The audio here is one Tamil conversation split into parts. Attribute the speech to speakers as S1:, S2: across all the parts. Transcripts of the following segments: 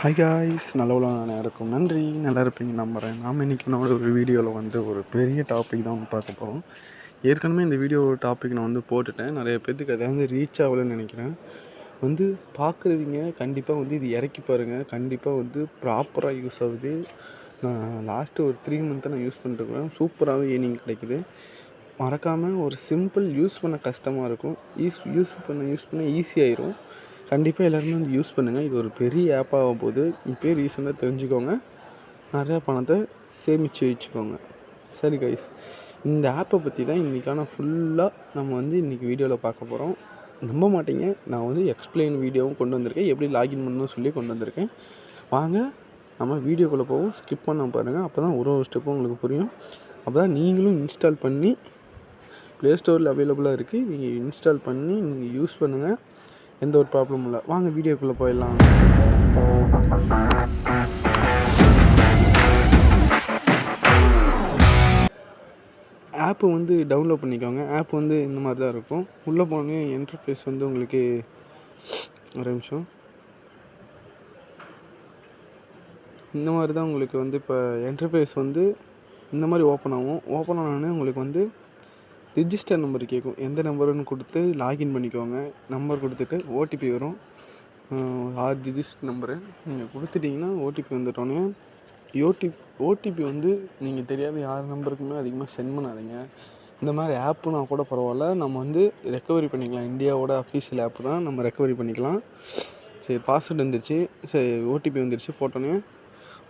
S1: ஹாய் காய்ஸ் நல்ல உலகம் இருக்கும் நன்றி. நல்லா இருப்பீங்க நம்புகிறேன் நாம் இன்றைக்கி என்னோட ஒரு வீடியோவில் வந்து ஒரு பெரிய டாபிக் தான் வந்து பார்க்க போகிறோம் ஏற்கனவே இந்த வீடியோ டாபிக் நான் வந்து போட்டுட்டேன். நிறைய பேர்த்துக்கு அதை வந்து ரீச் ஆகலைன்னு நினைக்கிறேன். வந்து பார்க்குறவங்க கண்டிப்பாக வந்து இது இறக்கி பாருங்கள் கண்டிப்பாக வந்து ப்ராப்பராக யூஸ் ஆகுது. நான் லாஸ்ட்டு ஒரு த்ரீ மந்த்தாக நான் யூஸ் பண்ணிட்டுருக்குறேன் சூப்பராகவே ஏர்னிங் கிடைக்குது. மறக்காமல் ஒரு சிம்பிள் யூஸ் பண்ண கஷ்டமாக இருக்கும். யூஸ் யூஸ் பண்ண யூஸ் பண்ண ஈஸியாயிரும் கண்டிப்பாக எல்லாருமே வந்து யூஸ் பண்ணுங்கள் இது ஒரு பெரிய ஆப்பாக போகுது இப்போயே ரீசெண்டாக தெரிஞ்சுக்கோங்க. நிறையா பணத்தை சேமித்து வச்சுக்கோங்க. சரி கைஸ் இந்த ஆப்பை பற்றி தான் இன்றைக்கான ஃபுல்லாக நம்ம வந்து இன்றைக்கி வீடியோவில் பார்க்க போகிறோம் நம்ப மாட்டீங்க. நான் வந்து எக்ஸ்பிளைன் வீடியோவும் கொண்டு வந்திருக்கேன். எப்படி லாகின் பண்ணணும்னு சொல்லி கொண்டு வந்திருக்கேன். வாங்க நம்ம வீடியோக்குள்ளே போவோம். ஸ்கிப் பண்ண பாருங்கள் அப்போ தான் ஒரு ஒரு ஸ்டெப்பும் உங்களுக்கு புரியும். அப்போ தான் நீங்களும் இன்ஸ்டால் பண்ணி ப்ளே ஸ்டோரில் அவைலபிளாக இருக்குது நீங்கள் இன்ஸ்டால் பண்ணி நீங்கள் யூஸ் பண்ணுங்கள் எந்த ஒரு ப்ராப்ளமும் இல்லை. வாங்க வீடியோக்குள்ளே போயிடலாம். ஆப்பு வந்து டவுன்லோட் பண்ணிக்கோங்க. ஆப் வந்து இந்த மாதிரி தான் இருக்கும். உள்ளே போனே இன்டர்ஃபேஸ் வந்து உங்களுக்கு ஒரு நிமிஷம். இந்த மாதிரி தான் உங்களுக்கு வந்து இப்போ இன்டர்ஃபேஸ் வந்து இந்த மாதிரி ஓப்பன் ஆகும். ஓப்பன் ஆனோடனே உங்களுக்கு வந்து ரிஜிஸ்டர் நம்பர் கேட்கும் எந்த நம்பருன்னு கொடுத்து லாகின் பண்ணிக்கோங்க. நம்பர் கொடுத்துட்டு ஓடிபி வரும். ஆறு டிஜிட் நம்பரு நீங்கள் கொடுத்துட்டிங்கன்னா ஓடிபி வந்துட்டோன்னே ஓடிபி ஓடிபி வந்து நீங்கள் தெரியாத யார் நம்பருக்குமே அதிகமாக சென்ட் பண்ணாதீங்க. இந்த மாதிரி ஆப்புனா கூட பரவாயில்ல. நம்ம வந்து ரெக்கவரி பண்ணிக்கலாம். இந்தியாவோட அஃபீஷியல் ஆப்பு தான். நம்ம ரெக்கவரி பண்ணிக்கலாம். சரி பாஸ்வேர்டு வந்துருச்சு. சரி ஓடிபி வந்துருச்சு. போட்டோன்னே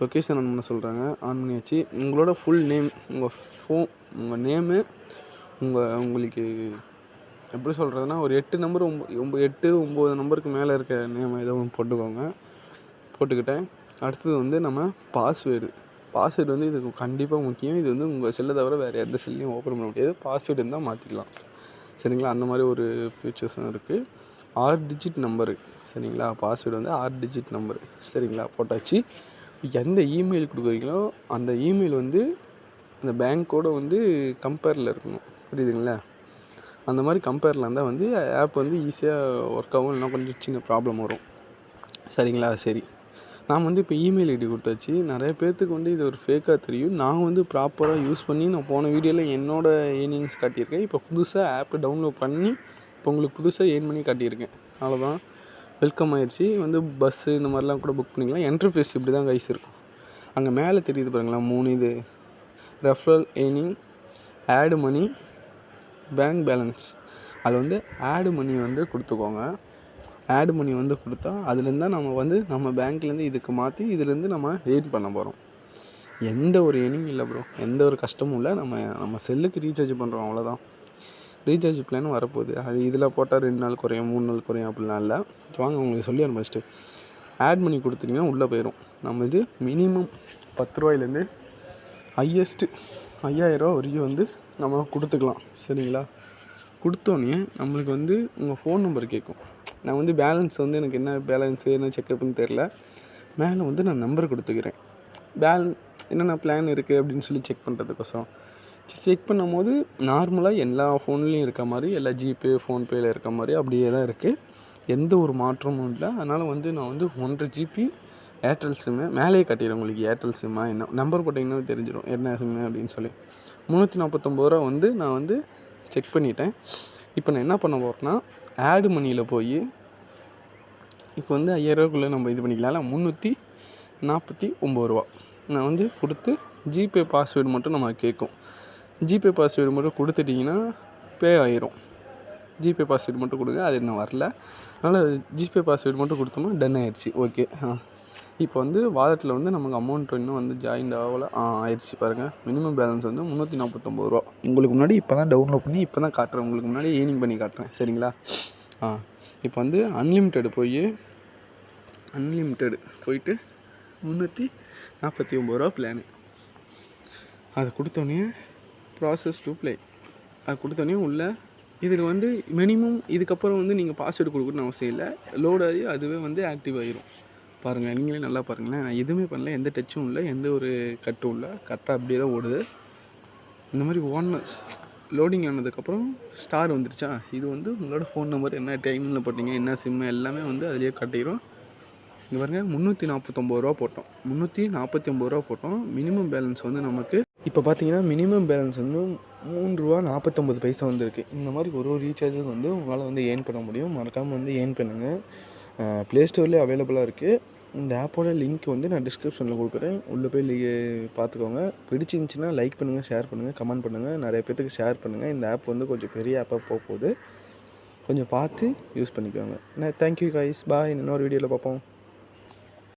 S1: லொக்கேஷன் ஆன் பண்ண சொல்கிறாங்க ஆன் பண்ணியாச்சு. உங்களோட ஃபுல் நேம் உங்கள் ஃபோன் உங்கள் நேமு உங்கள் உங்களுக்கு எப்படி சொல்கிறதுனா ஒரு எட்டு நம்பர் ஒம்பது எட்டு ஒம்பது நம்பருக்கு மேலே இருக்க நேம் ஏதோ ஒன்று போட்டுக்கோங்க. போட்டுக்கிட்டேன். அடுத்தது வந்து நம்ம பாஸ்வேர்டு பாஸ்வேர்டு வந்து இது கண்டிப்பாக முக்கியம். இது வந்து உங்கள் செல்லை தவிர வேறு எந்த செல்லையும் ஓப்பன் பண்ண முடியாது. பாஸ்வேர்டு இருந்தால் மாற்றிக்கலாம் சரிங்களா? அந்த மாதிரி ஒரு ஃபியூச்சர்ஸும் இருக்குது ஆறு டிஜிட் நம்பரு சரிங்களா? பாஸ்வேர்டு வந்து ஆறு டிஜிட் நம்பரு சரிங்களா? போட்டாச்சு. எந்த இமெயில் கொடுக்குறீங்களோ அந்த இமெயில் வந்து அந்த பேங்க்கோடு வந்து கம்பேரில் இருக்கணும். புரியுதுங்களா? அந்த மாதிரி கம்பேரில் இருந்தால் வந்து ஆப் வந்து ஈஸியாக ஒர்க் ஆகும் இல்லைனா கொஞ்சம் சின்ன ப்ராப்ளம் வரும். சரிங்களா? சரி. நான் வந்து இப்போ இமெயில் ஐடி கொடுத்தாச்சு. நிறைய பேர்த்துக்கு வந்து இது ஒரு ஃபேக்காக தெரியும். நான் வந்து ப்ராப்பராக யூஸ் பண்ணி நான் போன வீடியோவில் என்னோடய ஏர்னிங்ஸ் காட்டியிருக்கேன். இப்போ புதுசாக ஆப்பை டவுன்லோட் பண்ணி இப்போ உங்களுக்கு புதுசாக ஏர்ன் பண்ணி காட்டியிருக்கேன். அவ்வளோதான் வெல்கம் ஆயிடுச்சு. வந்து பஸ்ஸு இந்த மாதிரிலாம் கூட புக் பண்ணிக்கலாம். என்ட்ரஃபேஸ் இப்படி தான் கைஸ் இருக்கும். அங்கே மேலே தெரியுது பாருங்களா மூணு இது. ரெஃபரல் ஏர்னிங் ஆடு மணி பேங்க் பேலன்ஸ் அதில் வந்து ஆடு மணி வந்து கொடுத்துக்கோங்க. ஆடு மணி வந்து கொடுத்தா அதுலேருந்து தான் நம்ம வந்து நம்ம பேங்க்லேருந்து இதுக்கு மாற்றி இதுலேருந்து நம்ம ஏர்ன் பண்ண போகிறோம் எந்த ஒரு எனிங் இல்லை ப்ரோ எந்த ஒரு கஷ்டமும் இல்லை. நம்ம நம்ம செல்லுக்கு ரீசார்ஜ் பண்ணுறோம் அவ்வளோதான் ரீசார்ஜ் பிளான் வரப்போகுது. அது இதில் போட்டால் ரெண்டு நாள் குறையும் மூணு நாள் குறையும் அப்படிலாம் இல்லை. வாங்க உங்களுக்கு சொல்லி ஃபஸ்ட்டு ஆட் பண்ணி கொடுத்தீங்கன்னா உள்ளே போயிடும். நம்ம இது மினிமம் பத்து ரூபாயிலேருந்து ஹையஸ்ட்டு ஐயாயிரரூவா வரைக்கும் வந்து நம்ம கொடுத்துக்கலாம் சரிங்களா? கொடுத்தோன்னே நம்மளுக்கு வந்து உங்கள் ஃபோன் நம்பர் கேட்கும் நான் வந்து பேலன்ஸ் வந்து எனக்கு என்ன பேலன்ஸு என்ன செக்கப்புன்னு தெரில மேலே வந்து நான் நம்பர் கொடுத்துக்கிறேன். பேலன் என்னென்ன பிளான் இருக்குது அப்படின்னு சொல்லி செக் பண்ணுறதுக்கோசரம் செக் பண்ணும் போது நார்மலாக எல்லா ஃபோன்லேயும் இருக்க மாதிரி எல்லா ஜிபே ஃபோன்பேயில் இருக்க மாதிரி அப்படியே தான் இருக்குது எந்த ஒரு மாற்றமும் இல்லை. அதனால் வந்து நான் வந்து ஒன்றரை ஜிபி ஏர்டெல் சிம்மு மேலேயே கட்டிடுறேன் உங்களுக்கு ஏர்டெல் சிம்மா என்ன நம்பர் போட்டிங்கன்னா தெரிஞ்சிடும். என்ன சிம்மு அப்படின்னு சொல்லி. முந்நூற்றி நாற்பத்தொம்பது ரூபா வந்து நான் வந்து செக் பண்ணிட்டேன். இப்போ நான் என்ன பண்ண போகிறேன்னா ஆடு மணியில் போய் இப்போ வந்து ஐயாயிரரூவாக்குள்ளே நம்ம இது பண்ணிக்கலாம்ல முந்நூற்றி நாற்பத்தி ஒம்பது ரூபா. நான் வந்து கொடுத்து ஜிபே பாஸ்வேர்டு மட்டும் நம்ம கேட்கும். ஜிபே பாஸ்வேர்டு மட்டும் கொடுத்துட்டிங்கன்னா பே ஆயிரும். ஜிபே பாஸ்வேர்டு மட்டும் கொடுங்க அது இன்னும் வரல. அதனால் ஜிபே பாஸ்வேர்டு மட்டும் கொடுத்தோம்னா டன் ஆயிடுச்சு. ஓகே ஆ. இப்போ வந்து வாலெட்டில் வந்து நமக்கு அமௌண்ட் இன்னும் வந்து ஜாயின்ட் ஆகலை. ஆ ஆயிடுச்சு பாருங்கள் மினிமம் பேலன்ஸ் வந்து முந்நூற்றி நாற்பத்தொம்பது ரூபா. உங்களுக்கு முன்னாடி இப்போ தான் டவுன்லோட் பண்ணி இப்போ தான் காட்டுறேன். உங்களுக்கு முன்னாடி ஏர்னிங் பண்ணி காட்டுறேன். சரிங்களா? ஆ இப்போ வந்து அன்லிமிட்டெடு போய் அன்லிமிட்டெடு போயிட்டு முந்நூற்றி நாற்பத்தி ஒம்பது ரூபா பிளானு அதை கொடுத்தோன்னே ப்ராசஸ் டு ப்ளே அது கொடுத்தோன்னே உள்ள இதில் வந்து மினிமம் இதுக்கப்புறம் வந்து நீங்கள் பாஸ்வேர்டு கொடுக்கணும்னு அவசியம் இல்லை. லோட் ஆகி அதுவே வந்து ஆக்டிவ் ஆகிரும் பாருங்கள் நீங்களே நல்லா பாருங்களேன். நான் எதுவுமே பண்ணல எந்த டச்சும் இல்லை எந்த ஒரு கட்டும் இல்லை. கரெக்டாக அப்படியே தான் ஓடுது. இந்த மாதிரி ஓன லோடிங் ஆனதுக்கப்புறம் ஸ்டார் வந்துருச்சா? இது வந்து உங்களோட ஃபோன் நம்பர் என்ன டைமில் போட்டிங்க என்ன சிம்மு எல்லாமே வந்து அதிலே காட்டிடும் இங்கே பாருங்கள் முந்நூற்றி நாற்பத்தொம்பது ரூபா போட்டோம். முந்நூற்றி நாற்பத்தி ஒம்பது ரூபா போட்டோம். மினிமம் பேலன்ஸ் வந்து நமக்கு இப்போ பார்த்தீங்கன்னா மினிமம் பேலன்ஸ் வந்து மூணு ரூபா நாற்பத்தொம்பது பைசா வந்துருக்கு. இந்த மாதிரி ஒரு ஒரு ரீசார்ஜுக்கு வந்து உங்களால் வந்து ஏர்ன் பண்ண முடியும். மறக்காமல் வந்து ஏர்ன் பண்ணுங்கள் ப்ளே ஸ்டோர்லேயே அவைலபிளாக இருக்குது இந்த ஆப்போட லிங்க் வந்து நான் டிஸ்கிரிப்ஷனில் கொடுக்குறேன். உள்ளே போய் லி பார்த்துக்கோங்க. பிடிச்சிருந்துச்சின்னா லைக் பண்ணுங்கள் ஷேர் பண்ணுங்கள் கமெண்ட் பண்ணுங்கள் நிறைய பேர்த்துக்கு ஷேர் பண்ணுங்கள் இந்த ஆப் வந்து கொஞ்சம் பெரிய ஆப்பாக போக போகுது. கொஞ்சம் பார்த்து யூஸ் பண்ணிக்கோங்க. நான் தேங்க்யூ கைஸ் பாய் இன்னொரு வீடியோவில் பார்ப்போம்.